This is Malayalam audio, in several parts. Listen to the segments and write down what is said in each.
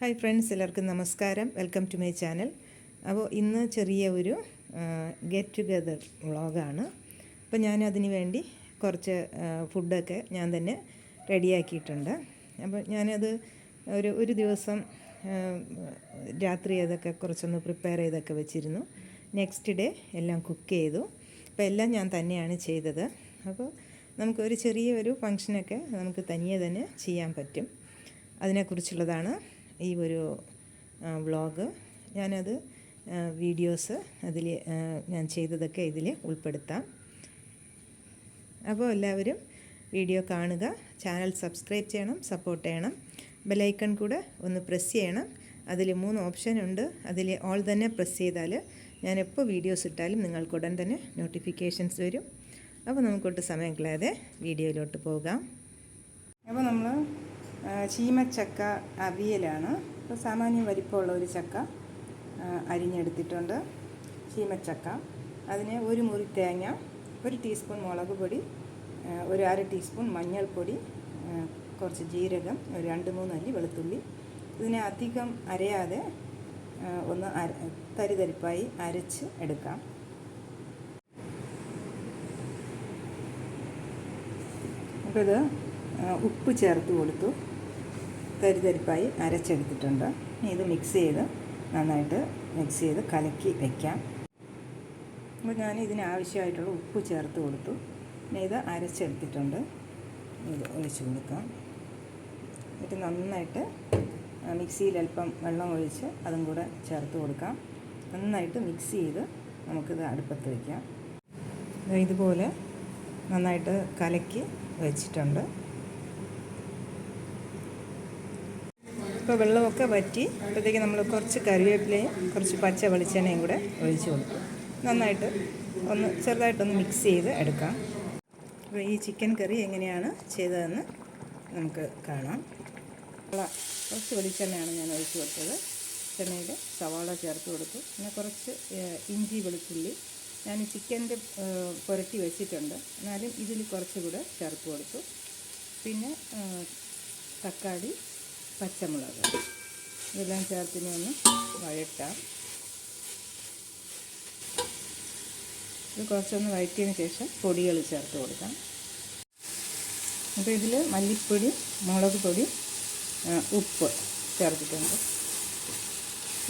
ഹായ് ഫ്രണ്ട്സ് എല്ലാവർക്കും നമസ്കാരം. Welcome to my channel. അപ്പോൾ ഇന്ന് ചെറിയ ഒരു ഗെറ്റ് ടുഗെദർ വ്ളോഗാണ്. അപ്പോൾ ഞാൻ അതിന് വേണ്ടി കുറച്ച് ഫുഡൊക്കെ ഞാൻ തന്നെ റെഡിയാക്കിയിട്ടുണ്ട്. അപ്പോൾ ഞാനത് ഒരു ഒരു ദിവസം രാത്രി അതൊക്കെ കുറച്ചൊന്ന് പ്രിപ്പയർ ചെയ്തൊക്കെ വെച്ചിരുന്നു. നെക്സ്റ്റ് ഡേ എല്ലാം കുക്ക് ചെയ്തു. അപ്പോൾ എല്ലാം ഞാൻ തന്നെയാണ് ചെയ്തത്. അപ്പോൾ നമുക്ക് ഒരു ചെറിയ ഒരു ഫങ്ഷനൊക്കെ നമുക്ക് തനിയെ തന്നെ ചെയ്യാൻ പറ്റും. അതിനെക്കുറിച്ചുള്ളതാണ് ഈ ഒരു വ്ളോഗ് ഞാനത് വീഡിയോസ് അതിൽ ഞാൻ ചെയ്തതൊക്കെ ഇതിൽ ഉൾപ്പെടുത്താം. അപ്പോൾ എല്ലാവരും വീഡിയോ കാണുക ചാനൽ സബ്സ്ക്രൈബ് ചെയ്യണം സപ്പോർട്ട് ചെയ്യണം ബെലൈക്കൺ കൂടെ ഒന്ന് പ്രസ് ചെയ്യണം. അതിൽ മൂന്ന് ഓപ്ഷൻ ഉണ്ട്. അതിൽ ഓൾ തന്നെ പ്രസ് ചെയ്താൽ ഞാൻ എപ്പോൾ വീഡിയോസ് ഇട്ടാലും നിങ്ങൾക്ക് ഉടൻ തന്നെ നോട്ടിഫിക്കേഷൻസ് വരും. അപ്പോൾ നമുക്കൊട്ട് സമയം കളയാതെ വീഡിയോയിലോട്ട് പോകാം. അപ്പോൾ നമ്മൾ ചീമച്ചക്ക അവിയലാണ്. അപ്പോൾ സാമാന്യം വലിപ്പമുള്ള ഒരു ചക്ക അരിഞ്ഞെടുത്തിട്ടുണ്ട്. ചീമച്ചക്ക. അതിന് ഒരു മുറി തേങ്ങ ഒരു ടീസ്പൂൺ മുളക് പൊടി ഒരു അര ടീസ്പൂൺ മഞ്ഞൾപ്പൊടി കുറച്ച് ജീരകം ഒരു രണ്ട് മൂന്ന് അല്ലി വെളുത്തുള്ളി. ഇതിനെ അധികം അരയാതെ ഒന്ന് അര തരിതരിപ്പായി അരച്ച് എടുക്കാം. അപ്പോൾ ഇത് ഉപ്പ് ചേർത്ത് കൊടുത്തു. തരിതരിപ്പായി അരച്ചെടുത്തിട്ടുണ്ട്. ഇനി ഇത് മിക്സ് ചെയ്ത് നന്നായിട്ട് മിക്സ് ചെയ്ത് കലക്കി വയ്ക്കാം അപ്പോൾ ഞാൻ ഇതിനാവശ്യമായിട്ടുള്ള ഉപ്പ് ചേർത്ത് കൊടുത്തു. പിന്നെ ഇത് അരച്ചെടുത്തിട്ടുണ്ട്. ഇത് ഒഴിച്ച് കൊടുക്കാം. എന്നിട്ട് നന്നായിട്ട് മിക്സിയിൽ അല്പം വെള്ളം ഒഴിച്ച് അതും കൂടെ ചേർത്ത് കൊടുക്കാം. നന്നായിട്ട് മിക്സ് ചെയ്ത് നമുക്കിത് അടുപ്പത്ത് വയ്ക്കാം ഇതുപോലെ നന്നായിട്ട് കലക്കി വെച്ചിട്ടുണ്ട്. ഇപ്പോൾ വെള്ളമൊക്കെ വറ്റി അപ്പോഴത്തേക്ക് നമ്മൾ കുറച്ച് കറിവേപ്പിലയും കുറച്ച് പച്ച വെളിച്ചെണ്ണയും കൂടെ ഒഴിച്ച് കൊടുക്കും. നന്നായിട്ട് ഒന്ന് ചെറുതായിട്ടൊന്ന് മിക്സ് ചെയ്ത് എടുക്കാം. അപ്പോൾ ഈ ചിക്കൻ കറി എങ്ങനെയാണ് ചെയ്തതെന്ന് നമുക്ക് കാണാം. കുറച്ച് വെളിച്ചെണ്ണയാണ് ഞാൻ ഒഴിച്ച് കൊടുത്തത്. ചെണ്ണയിൽ സവാള ചേർത്ത് കൊടുത്തു. പിന്നെ കുറച്ച് ഇഞ്ചി വെളുത്തുള്ളി. ഞാൻ ചിക്കന്റെ പുരട്ടി വെച്ചിട്ടുണ്ട്. എന്നാലും ഇതിൽ കുറച്ചുകൂടെ ചേർത്ത് കൊടുത്തു. പിന്നെ തക്കാളി പച്ചമുളക്. ഇതെല്ലാം ചേർത്തിനെ ഒന്ന് വഴട്ടാം ഇത് കുറച്ചൊന്ന് വഴറ്റിയതിന് ശേഷം പൊടികൾ ചേർത്ത് കൊടുക്കാം. അപ്പോൾ ഇതിൽ മല്ലിപ്പൊടി മുളക് പൊടി ഉപ്പ് ചേർത്തിട്ടുണ്ട്.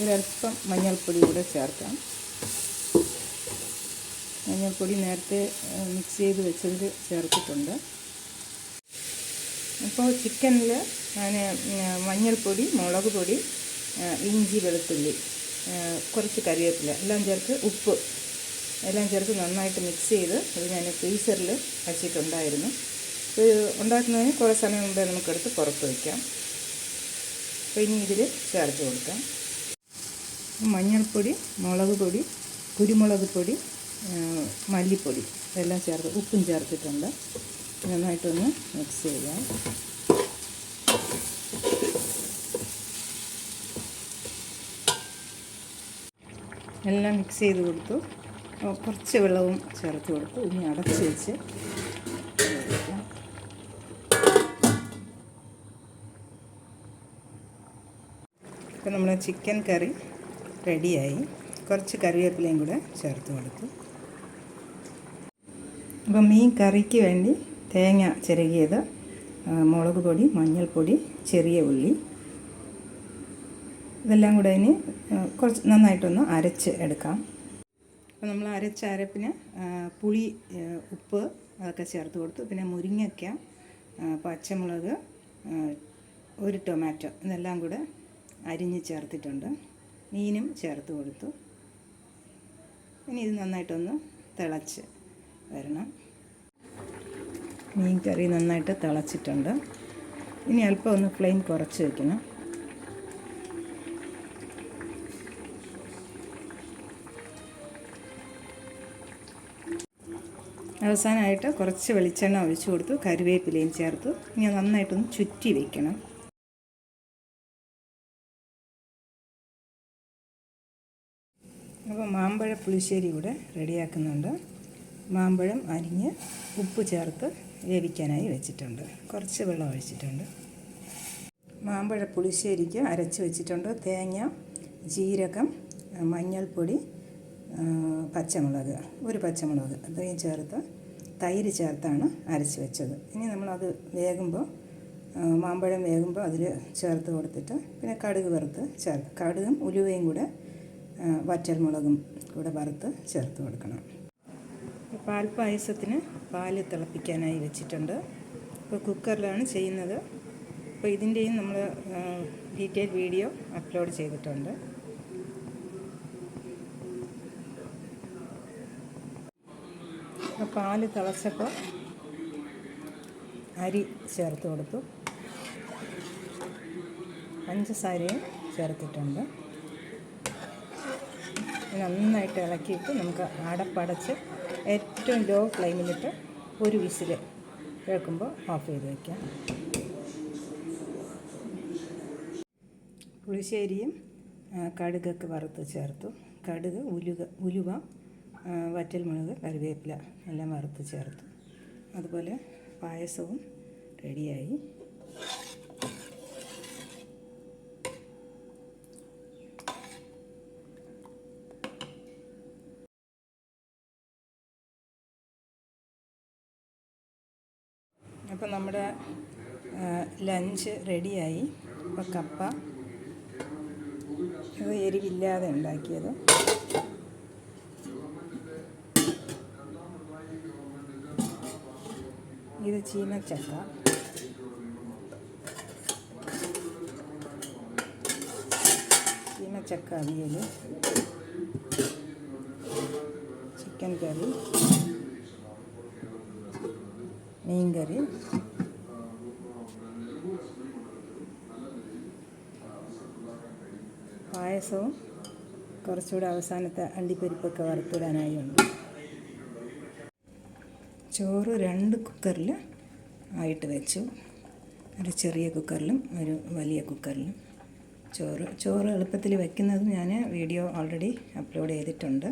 ഒരല്പം മഞ്ഞൾപ്പൊടി കൂടെ ചേർക്കാം. മഞ്ഞൾപ്പൊടി നേരത്തെ മിക്സ് ചെയ്ത് വെച്ചതിൽ ചേർത്തിട്ടുണ്ട്. അപ്പോൾ ചിക്കനിൽ ഞാൻ മഞ്ഞൾപ്പൊടി മുളക് പൊടി ഇഞ്ചി വെളുത്തുള്ളി കുറച്ച് കറിവേപ്പില എല്ലാം ചേർത്ത് ഉപ്പ് എല്ലാം ചേർത്ത് നന്നായിട്ട് മിക്സ് ചെയ്ത് അത് ഞാൻ ഫ്രീസറിൽ വച്ചിട്ടുണ്ടായിരുന്നു. ഇത് ഉണ്ടാക്കുന്നതിന് കുറേ സമയം മുമ്പേ നമുക്കെടുത്ത് പുറത്ത് വയ്ക്കാം അപ്പോൾ ഇനി ഇതിൽ ചേർത്ത് കൊടുക്കാം. മഞ്ഞൾപ്പൊടി മുളക് പൊടി കുരുമുളക് പൊടി മല്ലിപ്പൊടി ഇതെല്ലാം ചേർത്ത് ഉപ്പും ചേർത്തിട്ടുണ്ട്. നന്നായിട്ടൊന്ന് മിക്സ് ചെയ്യാം. എല്ലാം മിക്സ് ചെയ്ത് കൊടുത്തു. കുറച്ച് വെള്ളവും ചേർത്ത് കൊടുത്തു. ഇനി അടച്ച് വെച്ച്. ഇപ്പം നമ്മൾ ചിക്കൻ കറി റെഡിയായി കുറച്ച് കറിവേപ്പിലയും കൂടെ ചേർത്ത് കൊടുത്തു. അപ്പം മീൻ കറിക്ക് വേണ്ടി തേങ്ങ ചിരകിയത് മുളക് പൊടി മഞ്ഞൾപ്പൊടി ചെറിയ ഉള്ളി ഇതെല്ലാം കൂടെ ഇനി കുറച്ച് നന്നായിട്ടൊന്ന് അരച്ച് എടുക്കാം. അപ്പോൾ നമ്മൾ അരച്ച അരപ്പിന് പുളി ഉപ്പ് അതൊക്കെ ചേർത്ത് കൊടുത്തു. പിന്നെ മുരിങ്ങയ്ക്ക പച്ചമുളക് ഒരു ടൊമാറ്റോ ഇതെല്ലാം കൂടെ അരിഞ്ഞ് ചേർത്തിട്ടുണ്ട്. മീനും ചേർത്ത് കൊടുത്തു. ഇനി ഇത് നന്നായിട്ടൊന്ന് തിളച്ച് വരണം. മീൻ കറി നന്നായിട്ട് തിളച്ചിട്ടുണ്ട്. ഇനി അല്പം ഒന്ന് ഫ്ലെയിം കുറച്ച് വയ്ക്കണം അവസാനമായിട്ട് കുറച്ച് വെളിച്ചെണ്ണ ഒഴിച്ചു കൊടുത്തു കരുവേപ്പിലയും ചേർത്തു. ഇനി നന്നായിട്ടൊന്ന് ചുറ്റി വയ്ക്കണം അപ്പോൾ മാമ്പഴ പുളിശ്ശേരി കൂടെ റെഡിയാക്കുന്നുണ്ട്. മാമ്പഴം അരിഞ്ഞ് ഉപ്പ് ചേർത്ത് വേവിക്കാനായി വെച്ചിട്ടുണ്ട്. കുറച്ച് വെള്ളം ഒഴിച്ചിട്ടുണ്ട്. മാമ്പഴ പുളിശ്ശേരിക്ക് അരച്ച് വെച്ചിട്ടുണ്ട്. തേങ്ങ ജീരകം മഞ്ഞൾപ്പൊടി പച്ചമുളക് ഒരു പച്ചമുളക് അത്രയും ചേർത്ത് തൈര് ചേർത്താണ് അരച്ച് വെച്ചത്. ഇനി നമ്മളത് വേകുമ്പോൾ മാമ്പഴം വേകുമ്പോൾ അതിൽ ചേർത്ത് കൊടുത്തിട്ട് പിന്നെ കടുക് വറുത്ത് ചേർത്ത് കടുകും ഉലുവയും കൂടെ വറ്റൽമുളകും കൂടെ വറുത്ത് ചേർത്ത് കൊടുക്കണം. പാൽ പായസത്തിന് പാൽ തിളപ്പിക്കാനായി വെച്ചിട്ടുണ്ട്. ഇപ്പോൾ കുക്കറിലാണ് ചെയ്യുന്നത്. അപ്പോൾ ഇതിന്റെയും നമ്മൾ ഡീറ്റെയിൽ വീഡിയോ അപ്ലോഡ് ചെയ്തിട്ടുണ്ട്. പാൽ തിളച്ചപ്പോൾ അരി ചേർത്ത് കൊടുത്തു. പഞ്ചസാരയും ചേർത്തിട്ടുണ്ട്. നന്നായിട്ട് ഇളക്കിയിട്ട് നമുക്ക് അടപ്പടച്ച് ഏറ്റവും ലോ ഫ്ലെയിമിലിട്ട് ഒരു വിസിൽ കേൾക്കുമ്പോൾ ഓഫ് ചെയ്ത് വയ്ക്കാം പുളിശ്ശേരിയും കടുകൊക്കെ വറുത്ത് ചേർത്തു. കടുക് ഉലുക ഉലുവ വറ്റൽമുളക് കറിവേപ്പില എല്ലാം വറുത്ത് ചേർത്തു. അതുപോലെ പായസവും റെഡിയായി. അപ്പം നമ്മുടെ ലഞ്ച് റെഡിയായി. അപ്പോൾ കപ്പ ഇത് എരിവില്ലാതെ ഉണ്ടാക്കിയത്. ഇത് ചീനച്ചക്ക ചീനച്ചക്ക അവിയൽ ചിക്കൻ കറി. മീൻകറി പായസവും കുറച്ചുകൂടെ അവസാനത്തെ അണ്ടിപ്പരിപ്പൊക്കെ വറുത്തിടാനായി ഉണ്ട്. ചോറ് രണ്ട് കുക്കറിൽ ആയിട്ട് വെച്ചു. ഒരു ചെറിയ കുക്കറിലും ഒരു വലിയ കുക്കറിലും. ചോറ് ചോറ് എളുപ്പത്തിൽ വെക്കുന്നത് ഞാൻ വീഡിയോ ഓൾറെഡി അപ്ലോഡ് ചെയ്തിട്ടുണ്ട്.